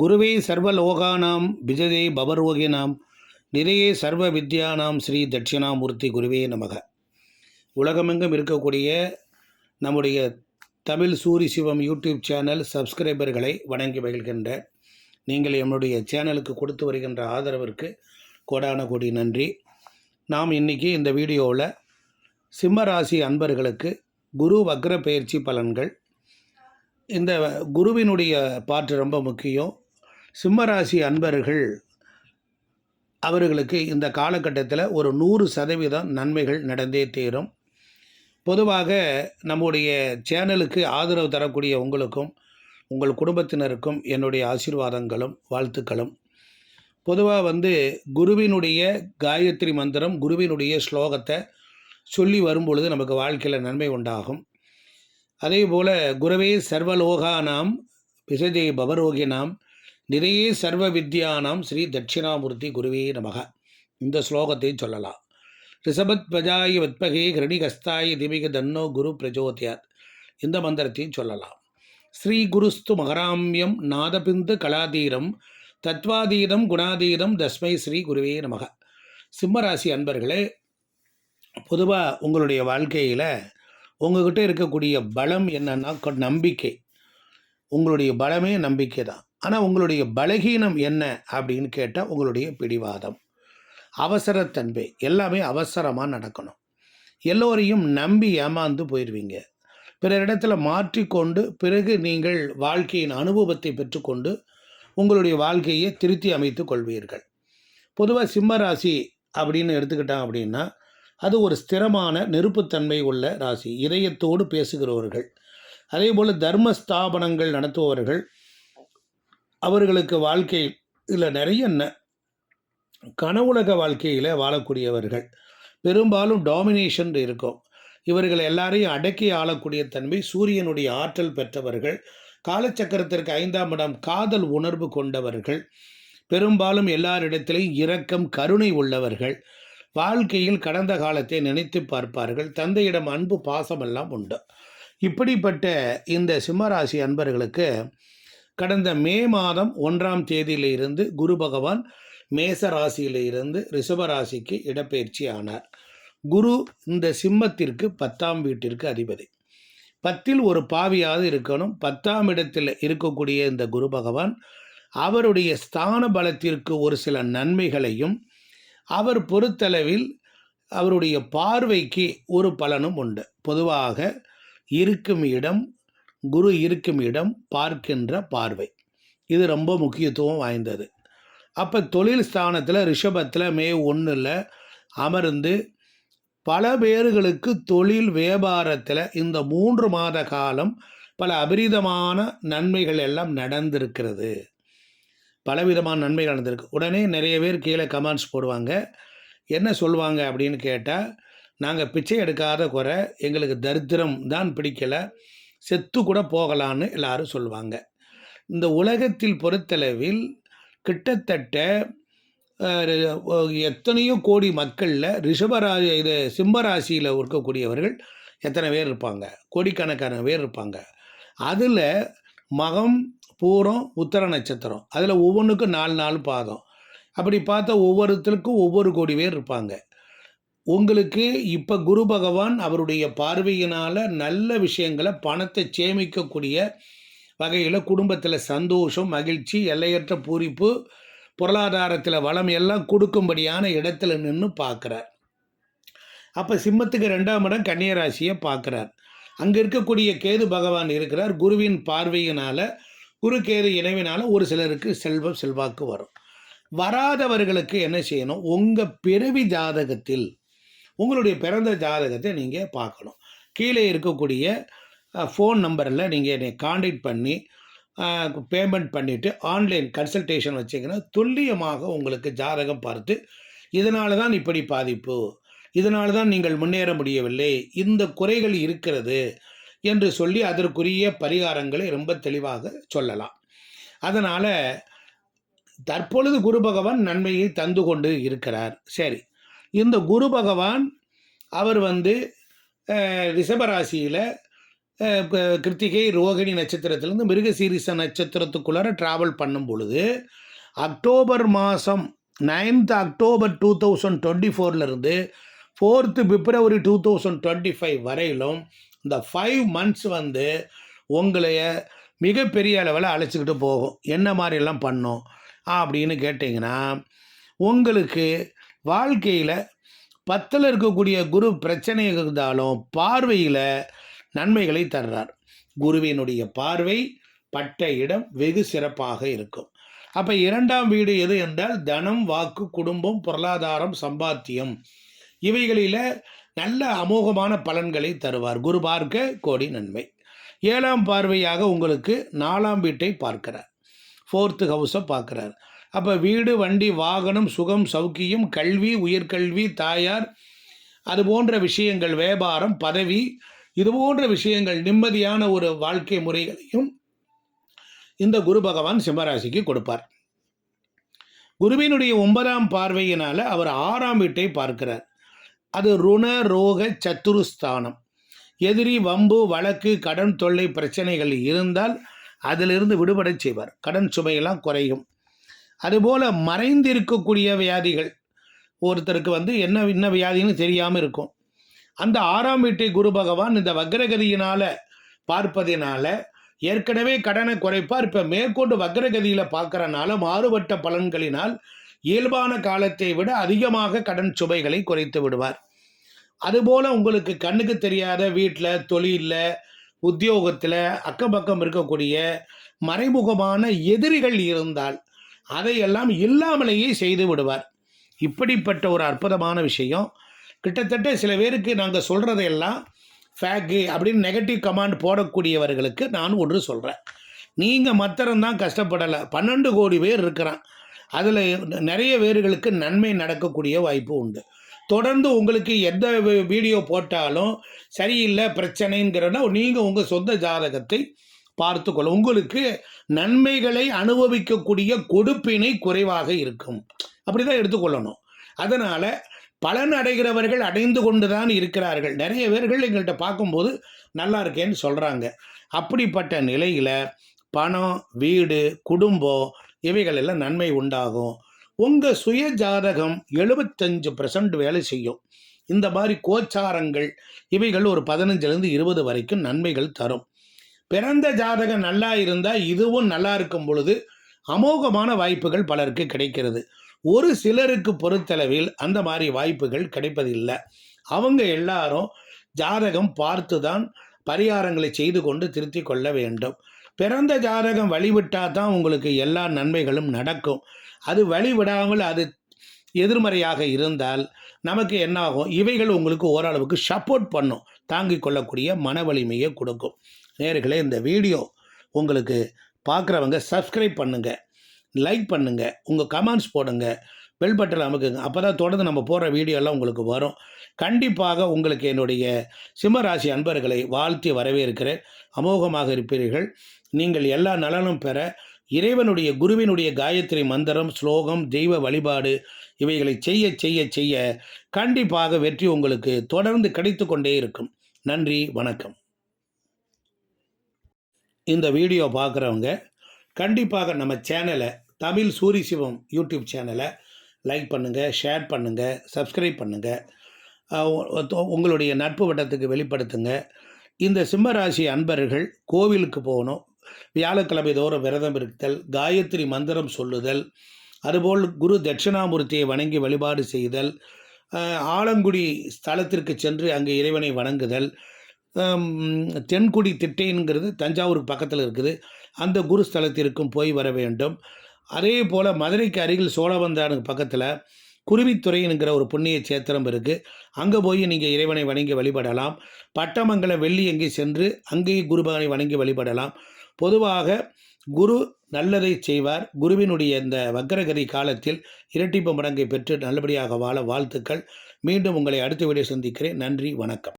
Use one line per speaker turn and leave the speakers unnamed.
குருவே சர்வலோகானாம் விஜதே பவரோகினாம். நிறையே சர்வ வித்யானாம் ஸ்ரீ தட்சிணாமூர்த்தி குருவே நமக. உலகமெங்கும் இருக்கக்கூடிய நம்முடைய தமிழ் சூரி சிவம் யூடியூப் சேனல் சப்ஸ்கிரைபர்களை வணங்கி மகிழ்கின்ற நீங்கள் என்னுடைய சேனலுக்கு கொடுத்து வருகின்ற ஆதரவிற்கு கோடான கோடி நன்றி. நாம் இன்றைக்கி இந்த வீடியோவில் சிம்மராசி அன்பர்களுக்கு குரு வக்ர பயிற்சி பலன்கள். இந்த குருவினுடைய பாட்டு ரொம்ப முக்கியம். சிம்மராசி அன்பர்கள் அவர்களுக்கு இந்த காலகட்டத்தில் ஒரு நூறு சதவீதம் நன்மைகள் நடந்தே தீரும். பொதுவாக நம்முடைய சேனலுக்கு ஆதரவு தரக்கூடிய உங்களுக்கும் உங்கள் குடும்பத்தினருக்கும் என்னுடைய ஆசீர்வாதங்களும் வாழ்த்துக்களும். பொதுவாக வந்து குருவினுடைய காயத்ரி மந்திரம் குருவினுடைய ஸ்லோகத்தை சொல்லி வரும்பொழுது நமக்கு வாழ்க்கையில் நன்மை உண்டாகும். அதே போல் குருவே சர்வலோகானாம் பவரோகி பவரோகினாம் நிறைய சர்வ வித்யானாம் ஸ்ரீ தட்சிணாமூர்த்தி குருவே நமக. இந்த ஸ்லோகத்தை சொல்லலாம். ரிஷபத் பஜாயி வத்பகே கிரணிகஸ்தாய திமிக தன்னோ குரு பிரஜோதியாத். இந்த மந்திரத்தையும் சொல்லலாம். ஸ்ரீ குருஸ்து மகராமியம் நாதபிந்து கலாதீரம் தத்வாதீதம் குணாதீதம் தஸ்மை ஸ்ரீ குருவே நமக. சிம்மராசி அன்பர்களே பொதுவாக உங்களுடைய வாழ்க்கையில் உங்ககிட்ட இருக்கக்கூடிய பலம் என்னன்னா நம்பிக்கை. உங்களுடைய பலமே நம்பிக்கை தான் ஆனால் உங்களுடைய பலகீனம் என்ன அப்படின்னு கேட்டால் உங்களுடைய பிடிவாதம் அவசரத்தன்மை எல்லாமே அவசரமாக நடக்கணும். எல்லோரையும் நம்பி ஏமாந்து போயிடுவீங்க பிறரிடத்தில் மாற்றிக்கொண்டு பிறகு நீங்கள் வாழ்க்கையின் அனுபவத்தை பெற்றுக்கொண்டு உங்களுடைய வாழ்க்கையை திருத்தி அமைத்துக் கொள்வீர்கள். பொதுவாக சிம்ம ராசி அப்படின்னு எடுத்துக்கிட்டான் அப்படின்னா அது ஒரு ஸ்திரமான நெருப்புத்தன்மை உள்ள ராசி இதயத்தோடு பேசுகிறவர்கள். அதே போல் தர்ம ஸ்தாபனங்கள் நடத்துபவர்கள் அவர்களுக்கு வாழ்க்கையில் நிறைய ந- கனவுலக வாழ்க்கையில் வாழக்கூடியவர்கள். பெரும்பாலும் டாமினேஷன் இருக்கும். இவர்கள் எல்லாரையும் அடக்கி ஆளக்கூடிய தன்மை சூரியனுடைய ஆற்றல் பெற்றவர்கள் காலச்சக்கரத்திற்கு ஐந்தாம் இடம் காதல் உணர்வு கொண்டவர்கள் பெரும்பாலும் எல்லாரிடத்திலையும் இரக்கம் கருணை உள்ளவர்கள் வாழ்க்கையில் கடந்த காலத்தை நினைத்து பார்ப்பார்கள் தந்தையிடம் அன்பு பாசமெல்லாம் உண்டு. இப்படிப்பட்ட இந்த சிம்மராசி அன்பர்களுக்கு கடந்த மே மாதம் ஒன்றாம் தேதியிலிருந்து குரு பகவான் மேச ராசியிலிருந்து ரிஷப ராசிக்கு இடப்பெயர்ச்சி ஆனார். குரு இந்த சிம்மத்திற்கு பத்தாம் வீட்டிற்கு அதிபதி. பத்தில் ஒரு பாவியாவது இருக்கணும். பத்தாம் இடத்தில் இருக்கக்கூடிய இந்த குரு பகவான் அவருடைய ஸ்தான பலத்திற்கு ஒரு சில நன்மைகளையும் அவர் பொறுத்தளவில் அவருடைய பார்வைக்கு ஒரு பலனும் உண்டு. பொதுவாக இருக்கும் இடம் குரு இருக்கும் இடம் பார்க்கின்ற பார்வை. இது ரொம்ப முக்கியத்துவம் வாய்ந்தது. அப்போ தொழில் ஸ்தானத்தில் ரிஷபத்தில் மே ஒன்றில் அமர்ந்து பல பேர்களுக்கு தொழில் வியாபாரத்தில் இந்த மூன்று மாத காலம் பல அபரிதமான நன்மைகள் எல்லாம் நடந்திருக்கிறது. பலவிதமான நன்மைகள் நடந்திருக்கு. உடனே நிறைய பேர் கீழே கமெண்ட்ஸ் போடுவாங்க. என்ன சொல்லுவாங்க அப்படின்னு கேட்டால் நாங்கள் பிச்சை எடுக்காத குறை எங்களுக்கு தரித்திரம் தான் பிடிக்கலை. செத்து கூட போகலான்னு எல்லாரும் சொல்லுவாங்க. இந்த உலகத்தில் பொறுத்தளவில் கிட்டத்தட்ட எத்தனையோ கோடி மக்களில் ரிஷபராசி இது சிம்மராசியில் இருக்கக்கூடியவர்கள் எத்தனை பேர் இருப்பாங்க? கோடிக்கணக்கான பேர் இருப்பாங்க. அதில் மகம் பூரம் உத்தர நட்சத்திரம். அதில் ஒவ்வொன்றுக்கும் நாலு நாலு பாதம். அப்படி பார்த்தா ஒவ்வொருத்தருக்கும் ஒவ்வொரு கோடி பேர் இருப்பாங்க. உங்களுக்கு இப்போ குரு பகவான் அவருடைய பார்வையினால் நல்ல விஷயங்களை பணத்தை சேமிக்கக்கூடிய வகையில் குடும்பத்தில் சந்தோஷம் மகிழ்ச்சி எல்லையற்ற பூரிப்பு பொருளாதாரத்தில் வளம் எல்லாம் கொடுக்கும்படியான இடத்துல நின்று பார்க்குறார் அப்போ சிம்மத்துக்கு ரெண்டாம் இடம் கன்னியராசியை பார்க்குறார் அங்கே இருக்கக்கூடிய கேது பகவான் இருக்கிறார். குருவின் பார்வையினால் குரு கேது இணைவினால் ஒரு சிலருக்கு செல்வம் செல்வாக்கு வரும். வராதவர்களுக்கு என்ன செய்யணும்? உங்கள் பிறவி ஜாதகத்தில் உங்களுடைய பிறந்த ஜாதகத்தை நீங்கள் பார்க்கணும். கீழே இருக்கக்கூடிய ஃபோன் நம்பரில் நீங்கள் என்னை காண்டாக்ட் பண்ணி பேமெண்ட் பண்ணிவிட்டு ஆன்லைன் கன்சல்டேஷன் வச்சிங்கன்னா துல்லியமாக உங்களுக்கு ஜாதகம் பார்த்து இதனால தான் இப்படி பாதிப்பு இதனால தான் நீங்கள் முன்னேற முடியவில்லை இந்த குறைகள் இருக்கிறது என்று சொல்லி அதற்குரிய பரிகாரங்களை ரொம்ப தெளிவாக சொல்லலாம். அதனால் தற்பொழுது குரு பகவான் நன்மையை தந்து கொண்டு இருக்கிறார். சரி. இந்த குரு பகவான் அவர் வந்து ரிஷபராசியில் கிருத்திகை ரோகிணி நட்சத்திரத்திலேருந்து மிருகசீரிச நட்சத்திரத்துக்குள்ளார ட்ராவல் பண்ணும் பொழுது அக்டோபர் மாதம் ninth October two thousand twenty ஃபோர்லேருந்து fourth February two thousand twenty five வரையிலும் இந்த ஃபைவ் மந்த்ஸ் வந்து உங்களைய மிகப்பெரிய அளவில் அழைச்சிக்கிட்டு போகும். என்ன மாதிரிலாம் பண்ணும்? அப்படின்னு கேட்டிங்கன்னா உங்களுக்கு வாழ்க்கையில் பத்தில் இருக்கக்கூடிய குரு பிரச்சனை இருந்தாலும் பார்வையில் நன்மைகளை தர்றார். குருவினுடைய பார்வை பட்ட இடம் வெகு சிறப்பாக இருக்கும். அப்போ இரண்டாம் வீடு எது என்றால் தனம் வாக்கு குடும்பம் பொருளாதாரம் சம்பாத்தியம். இவைகளில் நல்ல அமோகமான பலன்களை தருவார். குரு பார்க்க கோடி நன்மை. ஏழாம் பார்வையாக உங்களுக்கு நாலாம் வீட்டை பார்க்கிறார். ஃபோர்த்து ஹவுஸை பார்க்குறார். அப்போ வீடு வண்டி வாகனம் சுகம் சௌக்கியம் கல்வி உயர்கல்வி தாயார் அது போன்ற விஷயங்கள் வியாபாரம் பதவி இது போன்ற விஷயங்கள் நிம்மதியான ஒரு வாழ்க்கை முறைகளையும் இந்த குரு பகவான் சிம்மராசிக்கு கொடுப்பார். குருவினுடைய ஒன்பதாம் பார்வையினால் அவர் ஆறாம் வீட்டை பார்க்கிறார். அது ருண ரோக சத்துருஸ்தானம். எதிரி வம்பு வழக்கு கடன் தொல்லை பிரச்சனைகள் இருந்தால் அதிலிருந்து விடுபட செய்வார். கடன் சுமையெல்லாம் குறையும். அதுபோல் மறைந்திருக்கக்கூடிய வியாதிகள். ஒருத்தருக்கு வந்து என்ன என்ன வியாதின்னு தெரியாமல் இருக்கும். அந்த ஆறாம் வீட்டை குரு பகவான் இந்த வக்ரகதியினால் பார்ப்பதினால ஏற்கனவே கடனை குறைப்பார். இப்போ மேற்கொண்டு வக்ரகதியில் பார்க்கறனால மாறுபட்ட பலன்களினால் இயல்பான காலத்தை விட அதிகமாக கடன் சுமைகளை குறைத்து விடுவார். அதுபோல் உங்களுக்கு கண்ணுக்கு தெரியாத வீட்டில் தொழிலில் உத்தியோகத்தில் அக்கம் பக்கம் இருக்கக்கூடிய மறைமுகமான எதிரிகள் இருந்தால் அதையெல்லாம் இல்லாமலேயே செய்து விடுவார். இப்படிப்பட்ட ஒரு அற்புதமான விஷயம். கிட்டத்தட்ட சில பேருக்கு நாங்கள் சொல்கிறதையெல்லாம் ஃபேக்கு அப்படின்னு நெகட்டிவ் கமாண்ட் போடக்கூடியவர்களுக்கு நான் ஒன்று சொல்கிறேன் நீங்கள் மத்திரம்தான் கஷ்டப்படலை. பன்னெண்டு கோடி பேர் இருக்கிறான். அதில் நிறைய பேர்களுக்கு நன்மை நடக்கக்கூடிய வாய்ப்பு உண்டு. தொடர்ந்து உங்களுக்கு எந்த வீடியோ போட்டாலும் சரியில்லை பிரச்சனைங்கிறனா நீங்கள் உங்கள் சொந்த ஜாதகத்தை பார்த்துக்கொள்ள உங்களுக்கு நன்மைகளை அனுபவிக்கக்கூடிய கொடுப்பினை குறைவாக இருக்கும். அப்படி தான் எடுத்துக்கொள்ளணும். அதனால் பலன் அடைகிறவர்கள் அடைந்து கொண்டு தான் இருக்கிறார்கள். நிறைய பேர்கள் எங்கள்கிட்ட பார்க்கும்போது நல்லா இருக்கேன்னு சொல்கிறாங்க அப்படிப்பட்ட நிலையில் பணம் வீடு குடும்பம் இவைகள் எல்லாம் நன்மை உண்டாகும். உங்கள் சுய ஜாதகம் எழுபத்தஞ்சு பர்சன்ட் வேலை செய்யும். இந்த மாதிரி கோச்சாரங்கள் இவைகள் ஒரு பதினஞ்சுலேருந்து இருபது வரைக்கும் நன்மைகள் தரும். பிறந்த ஜாதகம் நல்லா இருந்தால் இதுவும் நல்லா இருக்கும் பொழுது அமோகமான வாய்ப்புகள் பலருக்கு கிடைக்கிறது. ஒரு சிலருக்கு பொறுத்தளவில் அந்த மாதிரி வாய்ப்புகள் கிடைப்பதில்லை. அவங்க எல்லாரும் ஜாதகம் பார்த்து தான் பரிகாரங்களை செய்து கொண்டு திருத்தி கொள்ள வேண்டும். பிறந்த ஜாதகம் வழிவிட்டால் தான் உங்களுக்கு எல்லா நன்மைகளும் நடக்கும். அது வழிவிடாமல் அது எதிர்மறையாக இருந்தால் நமக்கு என்னாகும்? இவைகள் உங்களுக்கு ஓரளவுக்கு சப்போர்ட் பண்ணும். தாங்கிக் கொள்ளக்கூடிய மன வலிமையை கொடுக்கும். நேர்களே இந்த வீடியோ உங்களுக்கு பார்க்குறவங்க சப்ஸ்கிரைப் பண்ணுங்கள் லைக் பண்ணுங்கள் உங்கள் கமெண்ட்ஸ் போடுங்க பெல் பட்டன் அமுக்குங்க. அப்போ தான் தொடர்ந்து நம்ம போடுற வீடியோலாம் உங்களுக்கு வரும். கண்டிப்பாக உங்களுக்கு என்னுடைய சிம்மராசி அன்பர்களை வாழ்த்தி வரவேற்கிறேன். அமோகமாக இருப்பீர்கள். நீங்கள் எல்லா நலனும் பெற இறைவனுடைய குருவினுடைய காயத்ரி மந்திரம் ஸ்லோகம் தெய்வ வழிபாடு இவைகளை செய்ய செய்ய செய்ய கண்டிப்பாக வெற்றி உங்களுக்கு தொடர்ந்து கிடைத்து கொண்டே இருக்கும். நன்றி வணக்கம். இந்த வீடியோ பார்க்குறவங்க கண்டிப்பாக நம்ம சேனலை தமிழ் சூரி சிவம் யூடியூப் சேனலை லைக் பண்ணுங்கள் ஷேர் பண்ணுங்கள் சப்ஸ்கிரைப் பண்ணுங்கள் உங்களுடைய நட்பு வட்டத்துக்கு வெளிப்படுத்துங்க. இந்த சிம்மராசி அன்பர்கள் கோவிலுக்கு போகணும். வியாழக்கிழமை தோறும் விரதம் இருத்தல் காயத்ரி மந்திரம் சொல்லுதல் அதுபோல் குரு தட்சிணாமூர்த்தியை வணங்கி வழிபாடு செய்தல் ஆலங்குடி ஸ்தலத்திற்கு சென்று அங்கே இறைவனை வணங்குதல் தென்குடி திட்டைங்கிறது தஞ்சாவூருக்கு பக்கத்தில் இருக்குது. அந்த குரு ஸ்தலத்திற்கும் போய் வர வேண்டும். அதே போல் மதுரைக்கு அருகில் சோழவந்தானுக்கு பக்கத்தில் குருவித்துறைங்கிற ஒரு புண்ணிய சேத்திரம் இருக்குது அங்கே போய் நீங்கள் இறைவனை வணங்கி வழிபடலாம். பட்டமங்கல வெள்ளி எங்கே சென்று அங்கேயே குருபகனை வணங்கி வழிபடலாம். பொதுவாக குரு நல்லதை செய்வார். குருவினுடைய இந்த வக்கரகதி காலத்தில் இரட்டிப்பு மடங்கை பெற்று நல்லபடியாக வாழ வாழ்த்துக்கள். மீண்டும் உங்களை அடுத்த வீடியோ சந்திக்கிறேன். நன்றி வணக்கம்.